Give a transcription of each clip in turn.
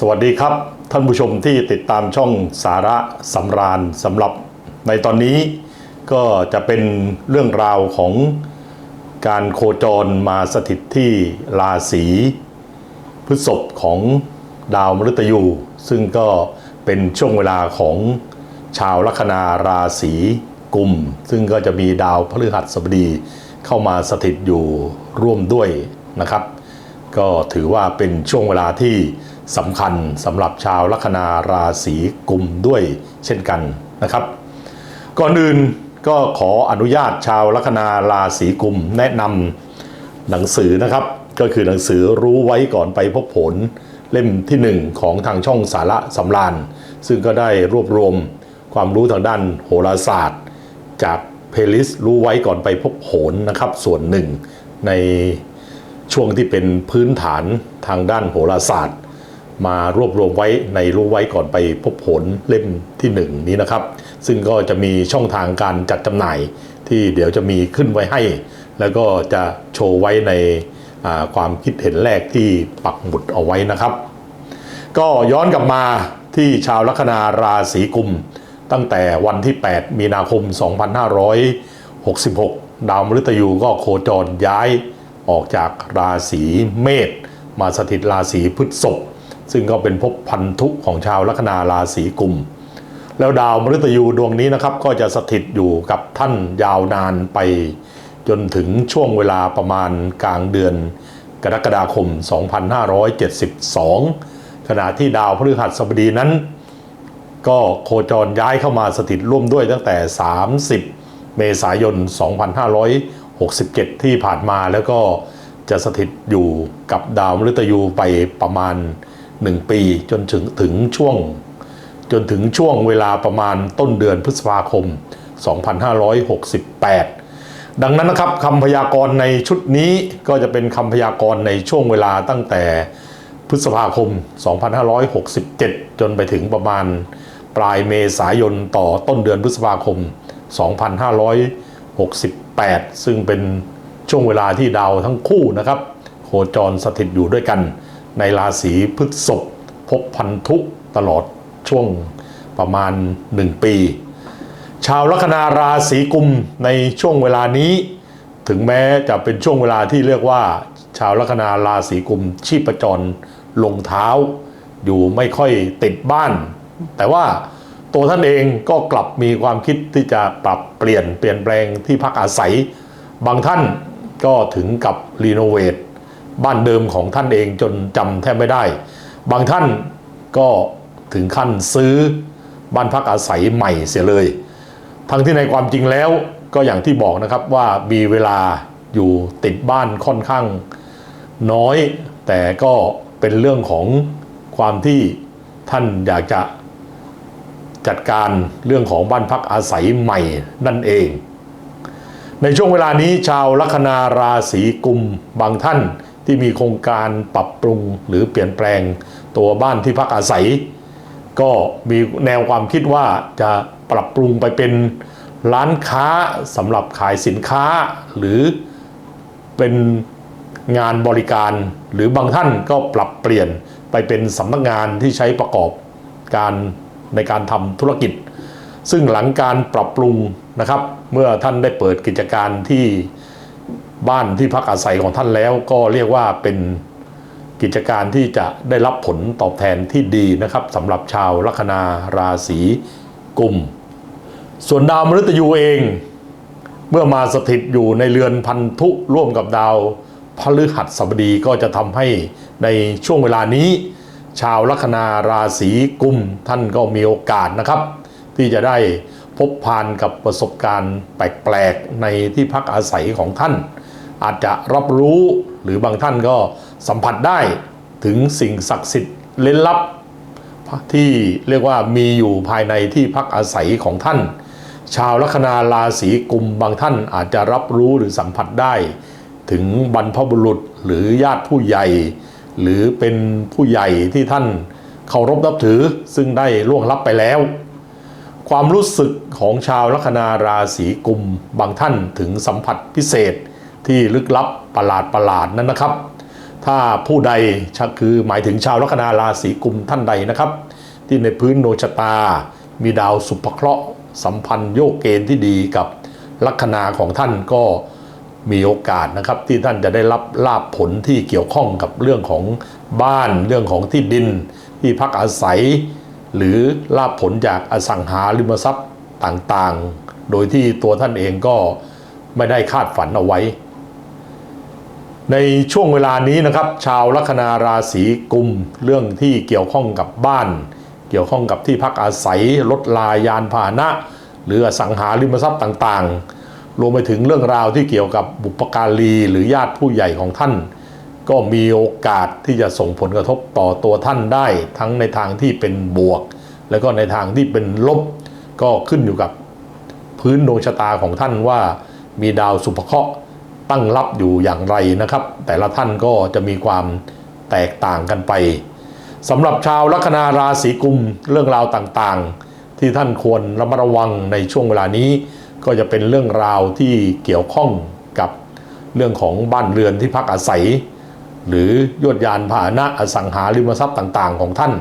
สวัสดีครับ ท่านผู้ชมที่ติดตามช่องสาระสำราญสำหรับในตอนนี้ก็จะเป็นเรื่องราวของการโคจรมาสถิตที่ราศีพฤษภของดาวมฤตยู ซึ่งก็เป็นช่วงเวลาของชาวลัคนาราศีกุม ซึ่งก็จะมีดาวพฤหัสบดีเข้ามาสถิตอยู่ร่วมด้วยนะครับ ก็ถือว่าเป็นช่วงเวลาที่ สำคัญสำหรับชาวลัคนาราศีกุมด้วยเช่นกันนะครับ ก่อนอื่นก็ขออนุญาตชาวลัคนาราศีกุมแนะนำหนังสือนะครับ ก็คือหนังสือรู้ไว้ก่อนไปพบผลเล่มที่หนึ่งของทางช่องสาระสำราญซึ่งก็ได้รวบรวมความรู้ทางด้านโหราศาสตร์ จากเพลย์ลิสต์รู้ไว้ก่อนไปพบผลนะครับ ส่วนหนึ่งในช่วงที่เป็นพื้นฐานทางด้านโหราศาสตร์ มารวบรวมไว้ในรู้ไว้ก่อนไปพบผลเล่มที่หนึ่งนี้นะครับ ซึ่งก็จะมีช่องทางการจัดจำหน่ายที่เดี๋ยวจะมีขึ้นไว้ให้ แล้วก็จะโชว์ไว้ในความคิดเห็นแรกที่ปักหมุดเอาไว้นะครับ ก็ย้อนกลับมาที่ชาวลัคนาราศีกุม ตั้งแต่วันที่ 8 มีนาคม 2566 ดาวมฤตยูก็โคจรย้ายออกจากราศีเมษมาสถิตราศีพฤษภ ซึ่งก็เป็นภพพันธุของชาวลัคนาราศีกุม แล้วดาวมฤตยูดวงนี้นะครับ ก็จะสถิตอยู่กับท่านยาวนานไป จนถึงช่วงเวลาประมาณกลางเดือนกรกฎาคม 2572 ขณะที่ดาวพฤหัสบดีนั้น ก็โคจรย้ายเข้ามาสถิตร่วมด้วยตั้งแต่ 30 เมษายน 2567 ที่ผ่านมาแล้วก็จะสถิตอยู่กับดาวมฤตยูไปประมาณ 1 ปีจนถึงถึงช่วง จนถึงช่วงเวลาประมาณต้นเดือนพฤษภาคม 2568 ดังนั้นนะครับคำพยากรณ์ในชุดนี้ก็จะเป็นคำพยากรณ์ในช่วงเวลาตั้งแต่พฤษภาคม 2567 จนไปถึงประมาณปลายเมษายนต่อต้นเดือนพฤษภาคม 2568 ซึ่งเป็นช่วงเวลาที่ดาวทั้งคู่นะครับ โคจรสถิตอยู่ด้วยกัน ในราศีพฤษภพบพันธุตลอดช่วงประมาณ 1 ปี ชาวลัคนาราศีกุมในช่วงเวลานี้ ถึงแม้จะเป็นช่วงเวลาที่เรียกว่า ชาวลัคนาราศีกุมชีพจรลงเท้า อยู่ไม่ค่อยติดบ้าน แต่ว่าตัวท่านเองก็กลับมีความคิดที่จะปรับเปลี่ยนเปลี่ยนแปลงที่พักอาศัย บางท่านก็ถึงกับรีโนเวท บ้านเดิมของท่านเองจนจำแทบไม่ได้ บางท่านก็ถึงขั้นซื้อบ้านพักอาศัยใหม่เสียเลย ทั้งที่ในความจริงแล้วก็อย่างที่บอกนะครับว่ามีเวลาอยู่ติดบ้านค่อนข้างน้อย แต่ก็เป็นเรื่องของความที่ท่านอยากจะจัดการเรื่องของบ้านพักอาศัยใหม่นั่นเอง ในช่วงเวลานี้ชาวลัคนาราศีกุมบางท่าน ที่มีโครงการปรับปรุงหรือเปลี่ยนแปลงตัวบ้านที่พักอาศัย ก็มีแนวความคิดว่าจะปรับปรุงไปเป็นร้านค้าสำหรับขายสินค้า หรือเป็นงานบริการ หรือบางท่านก็ปรับเปลี่ยนไปเป็นสำนักงานที่ใช้ประกอบการในการทำธุรกิจ ซึ่งหลังการปรับปรุงนะครับ เมื่อท่านได้เปิดกิจการที่ บ้านที่พักอาศัยของท่านแล้ว ก็เรียกว่าเป็นกิจการที่จะได้รับผลตอบแทนที่ดีนะครับสำหรับชาวลัคนาราศีกุม ส่วนดาวมฤตยูเอง เมื่อมาสถิตอยู่ในเรือนพันธุร่วมกับดาวพฤหัสบดีก็จะทำให้ในช่วงเวลานี้ ชาวลัคนาราศีกุมท่านก็มีโอกาสนะครับ ที่จะได้พบพานกับประสบการณ์แปลกๆในที่พักอาศัยของท่าน อาจจะรับรู้หรือบางท่านก็สัมผัสได้ถึงสิ่งศักดิ์สิทธิ์เล้นลับ ที่เรียกว่ามีอยู่ภายในที่พักอาศัยของท่าน ชาวลัคนาราศีกุมบางท่านอาจจะรับรู้หรือสัมผัสได้ ถึงบรรพบุรุษหรือญาติผู้ใหญ่ หรือเป็นผู้ใหญ่ที่ท่านเคารพนับถือซึ่งได้ล่วงลับไปแล้ว ความรู้สึกของชาวลัคนาราศีกุมบางท่านถึงสัมผัสพิเศษ ที่ลึกลับประหลาดประหลาดนั้นนะครับ ถ้าผู้ใดคือหมายถึงชาวลัคนาราศีกุมท่านใดนะครับ ที่ในพื้นโนชะตา มีดาวสุภเคราะห์สัมพันธ์โยกเกณฑ์ที่ดีกับลัคนาของท่านก็มีโอกาสนะครับที่ท่านจะได้รับลาบผลที่เกี่ยวข้องกับเรื่องของบ้านเรื่องของที่ดิน ที่พักอาศัย หรือลาบผลจากอสังหาริมทรัพย์ต่างๆ โดยที่ตัวท่านเองก็ไม่ได้คาดฝันเอาไว้ ในช่วงเวลานี้นะครับ ชาวลัคนาราศีกุม เรื่องที่เกี่ยวข้องกับบ้าน เกี่ยวข้องกับที่พักอาศัยรถลายานพาหนะ หรืออสังหาริมทรัพย์ต่างๆ รวมไปถึงเรื่องราวที่เกี่ยวกับบุปการีหรือญาติผู้ใหญ่ของท่าน ก็มีโอกาสที่จะส่งผลกระทบต่อตัวท่านได้ ทั้งในทางที่เป็นบวก แล้วก็ในทางที่เป็นลบก็ขึ้นอยู่กับพื้นดวงชะตาของท่านว่ามีดาวสุภเคราะห์ ตั้งรับอยู่อย่างไรนะครับ แต่ละท่านก็จะมีความแตกต่างกันไปสำหรับชาวลัคนาราศีกุมเรื่องราวต่างๆ ที่ท่านควรระมัดระวังในช่วงเวลานี้ ก็จะเป็นเรื่องราวที่เกี่ยวข้องกับเรื่องของบ้านเรือนที่พักอาศัย หรือยวดยานพาหนะอสังหาริมทรัพย์ต่างๆ ของท่าน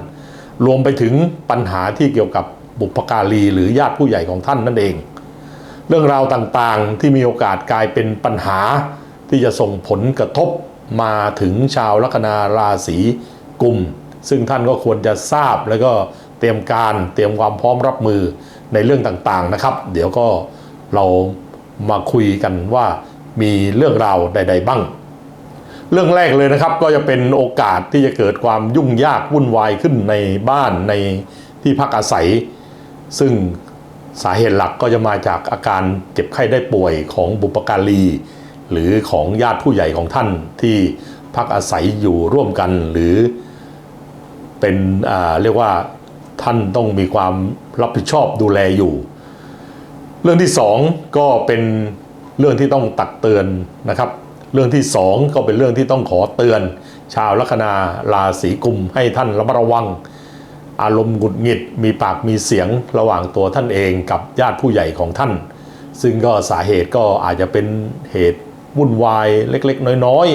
รวมไปถึงปัญหาที่เกี่ยวกับบุพการีหรือญาติผู้ใหญ่ของท่านนั่นเอง เรื่องราวต่างๆ ที่มีโอกาสกลายเป็นปัญหา ที่จะส่งผลกระทบมาถึงชาวลัคนาราศีกุม ซึ่งท่านก็ควรจะทราบแล้วก็เตรียมการเตรียมความพร้อมรับมือในเรื่องต่างๆนะครับ เดี๋ยวก็เรามาคุยกันว่ามีเรื่องราวใด ๆ บ้าง เรื่องแรกเลยนะครับก็จะเป็นโอกาสที่จะเกิดความยุ่งยากวุ่นวายขึ้นในบ้านในที่พักอาศัย ซึ่ง สาเหตุหลักก็จะมาจากอาการเจ็บไข้ได้ป่วยของบุปการี หรือของญาติผู้ใหญ่ของท่านที่พักอาศัยอยู่ร่วมกันหรือเป็นเรียกว่าท่านต้องมีความรับผิดชอบดูแลอยู่ เรื่องที่สองก็เป็นเรื่องที่ต้องตักเตือนนะครับ เรื่องที่สองก็เป็นเรื่องที่ต้องขอเตือน ชาวลัคนาราศีกุมให้ท่านระมัดระวัง อารมณ์หงุดหงิด มีปากมีเสียงระหว่างตัวท่านเองกับญาติผู้ใหญ่ของท่าน ซึ่งก็สาเหตุก็อาจจะเป็นเหตุวุ่นวายเล็กๆ น้อย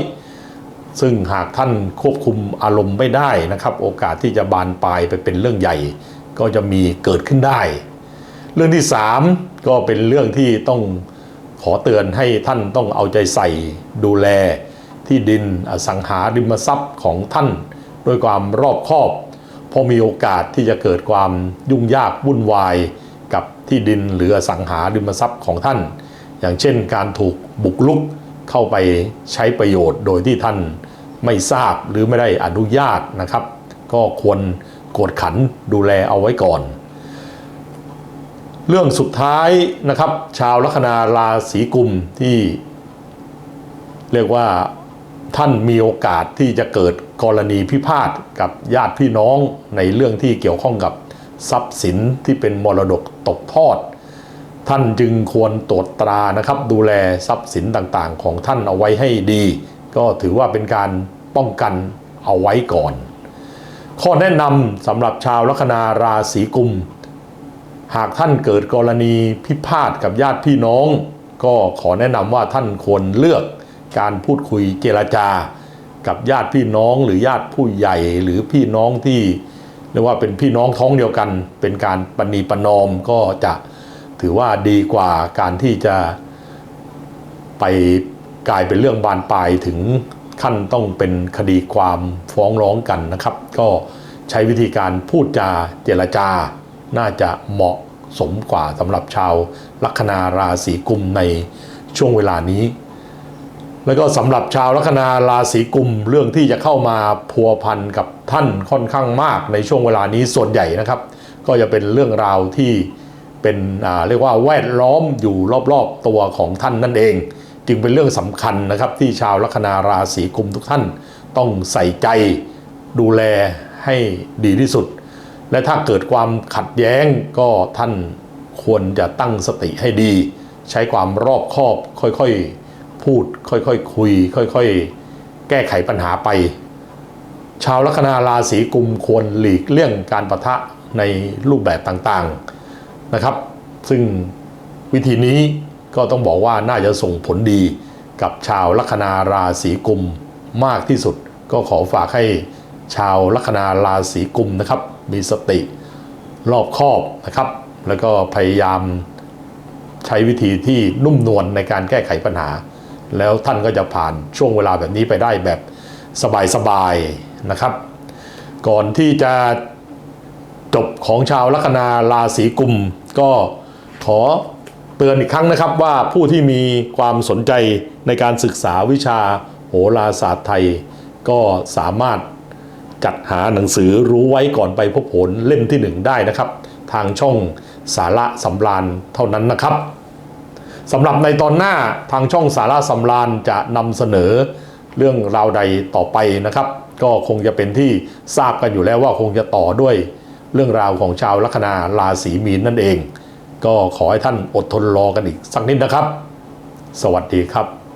ๆ ซึ่งหากท่านควบคุมอารมณ์ไม่ได้นะครับ โอกาสที่จะบานปลายไปเป็นเรื่องใหญ่ ก็จะมีเกิดขึ้นได้ เรื่องที่ 3 ก็เป็นเรื่องที่ต้องขอเตือนให้ท่านต้องเอาใจใส่ดูแลที่ดินอสังหาริมทรัพย์ของท่าน ด้วยความรอบคอบ เพราะมีโอกาสที่จะเกิดความยุ่งยากวุ่นวายกับที่ดินหรืออสังหาริมทรัพย์ของท่าน อย่างเช่นการถูกบุกลุกเข้าไปใช้ประโยชน์โดยที่ท่านไม่ทราบหรือไม่ได้อนุญาตนะครับ ก็ควรกวดขันดูแลเอาไว้ก่อน เรื่องสุดท้ายนะครับ ชาวลัคนาราศีกุมที่ เรียกว่า ท่านมีโอกาสที่จะเกิดกรณีพิพาทกับญาติพี่น้องในเรื่องที่เกี่ยวข้องกับทรัพย์สินที่เป็นมรดกตกทอด ท่านจึงควรตรวจตรานะครับ ดูแลทรัพย์สินต่างๆ ของท่านเอาไว้ให้ดี ก็ถือว่าเป็นการป้องกันเอาไว้ก่อน ข้อแนะนำสำหรับชาวลัคนาราศีกุม หากท่านเกิดกรณีพิพาทกับญาติพี่น้อง ก็ขอแนะนำว่าท่านควรเลือก การพูดคุยเจรจา กับญาติพี่น้องหรือญาติผู้ใหญ่หรือพี่น้องที่เรียกว่าเป็นพี่น้องท้องเดียวกัน เป็นการปณีประนอมก็จะถือว่าดีกว่าการที่จะไปกลายเป็นเรื่องบานปลายถึงขั้นต้องเป็นคดีความฟ้องร้องกันนะครับ ก็ใช้วิธีการพูดจาเจรจา น่าจะเหมาะสมกว่าสำหรับชาวลัคนาราศีกุมในช่วงเวลานี้ แล้วก็สำหรับชาวลัคนาราศีกุมเรื่องที่จะเข้ามาพัวพันกับท่านค่อนข้างมากในช่วงเวลานี้ส่วนใหญ่นะครับ ก็จะเป็นเรื่องราวที่เป็นอ่าเรียกว่าแวดล้อมอยู่รอบๆตัวของท่านนั่นเอง จึงเป็นเรื่องสำคัญนะครับ ที่ชาวลัคนาราศีกุมทุกท่านต้องใส่ใจดูแลให้ดีที่สุด และถ้าเกิดความขัดแย้งก็ท่านควรจะตั้งสติให้ดี ใช้ความรอบคอบค่อยๆ พูดค่อยๆคคุย ค่อยๆ แก้ไขปัญหาไป ชาวลัคนาราศีกุมควรหลีกเลี่ยงการประทะในรูปแบบต่างๆนะครับ ซึ่งวิธีนี้ก็ต้องบอกว่าน่าจะส่งผลดีกับชาวลัคนาราศีกุมมากที่สุด ก็ขอฝากให้ชาวลัคนาราศีกุมนะครับ มีสติรอบคอบนะครับ แล้วก็พยายามใช้วิธีที่นุ่มนวลในการแก้ไขปัญหา แล้วท่านก็จะผ่านช่วงเวลาแบบนี้ไปได้แบบสบายๆนะครับ ก่อนที่จะจบของชาวลัคนาราศีกุม ก็ขอเตือนอีกครั้งนะครับว่าผู้ที่มีความสนใจในการศึกษาวิชาโหราศาสตร์ไทย ก็สามารถจัดหาหนังสือรู้ไว้ก่อนไปพบผลเล่มที่หนึ่งได้นะครับ ทางช่องสาระสำราญเท่านั้นนะครับ สำหรับในตอนหน้าทางช่องสาระสำราญจะนำเสนอเรื่องราวใดต่อไปนะครับ ก็คงจะเป็นที่ทราบกันอยู่แล้วว่าคงจะต่อด้วยเรื่องราวของชาวลัคนาราศีมีนนั่นเอง ก็ขอให้ท่านอดทนรอกันอีกสักนิดนะครับ สวัสดีครับ